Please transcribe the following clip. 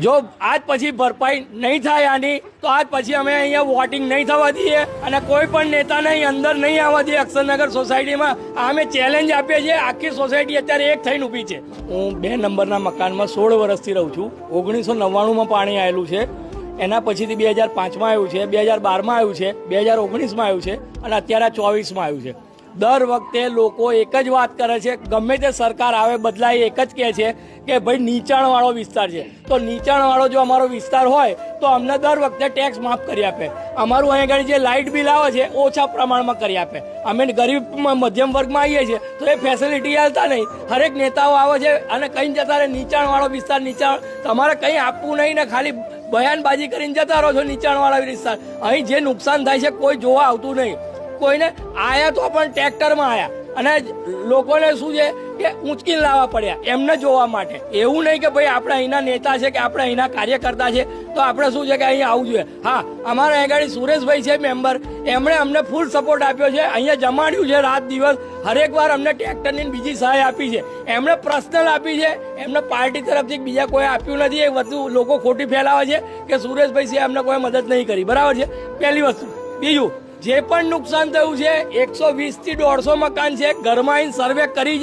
જો આજ પછી ભરપાઈ નહીં થાય આની, તો આજ પછી અમે અહીંયા વોટિંગ નહીં થવા દઈએ અને કોઈ પણ નેતાને અહીં અંદર નહીં આવવા દઈએ. અક્ષરનગર સોસાયટીમાં અમે ચેલેન્જ આપીએ છીએ. આખી સોસાયટી અત્યારે એક થઈને ઊભી છે. હું બે નંબરના મકાનમાં સોળ વર્ષથી રહું છું. ઓગણીસો નવ્વાણુંમાં પાણી આવેલું છે. એના પછીથી બે હજાર પાંચમાં આવ્યું છે. બે હજાર બારમાં આવ્યું છે. બે હજાર ઓગણીસમાં આવ્યું છે. અને અત્યારે ચોવીસમાં આવ્યું છે. દર વખતે લોકો એક જ વાત કરે છે, ગમે તે સરકાર આવે, બદલાય એક જ કહે છે કે ભાઈ નીચાણવાળો વિસ્તાર છે. તો નીચાણવાળો જો અમારો વિસ્તાર હોય, તો અમને દર વખતે ટેક્સ માફ કરી આપે. અમારું અહીં આગળ જે લાઇટ બિલ આવે છે, ઓછા પ્રમાણમાં કરી આપે. અમે ગરીબ મધ્યમ વર્ગમાં આવીએ છીએ, તો એ ફેસિલિટી આવતા નહીં. હરેક નેતાઓ આવે છે અને કંઈ જતા રહે, નીચાણવાળો વિસ્તાર, નીચાણ, તમારે કંઈ આપવું નહીં ને ખાલી બયાનબાજી કરીને જતા રહો છો, નીચાણવાળા વિસ્તાર. અહીં જે નુકસાન થાય છે, કોઈ જોવા આવતું નહીં. કોઈને આયા તો પણ ટ્રેક્ટરમાં આયા. અને લોકોને શું છે કે ઊંચકી લાવવા પડ્યા એમને જોવા માટે. એવું નહીં કે ભાઈ આપણે અહીંના નેતા છે કે આપણે અહીંના કાર્યકર્તા છે, તો આપણે શું છે કે અહીં આવવું જોઈએ. હા, અમારા આગળ સુરેશભાઈ છે મેમ્બર. એમણે અમને ફૂલ સપોર્ટ આપ્યો છે. અહીંયા જમાડ્યું છે રાત દિવસ. હરેક વાર અમને ટ્રેક્ટરની બીજી સહાય આપી છે. એમણે પર્સનલ આપી છે. એમને પાર્ટી તરફથી બીજા કોઈ આપ્યું નથી. એ વધુ લોકો ખોટી ફેલાવે છે કે સુરેશભાઈ છે એમને કોઈ મદદ નહીં કરી. બરાબર છે? પહેલી વસ્તુ. બીજું જે પણ નુકસાન થયું છે એકસો વીસથી દોઢસો મકાન છે ઘરમાં સર્વે કરી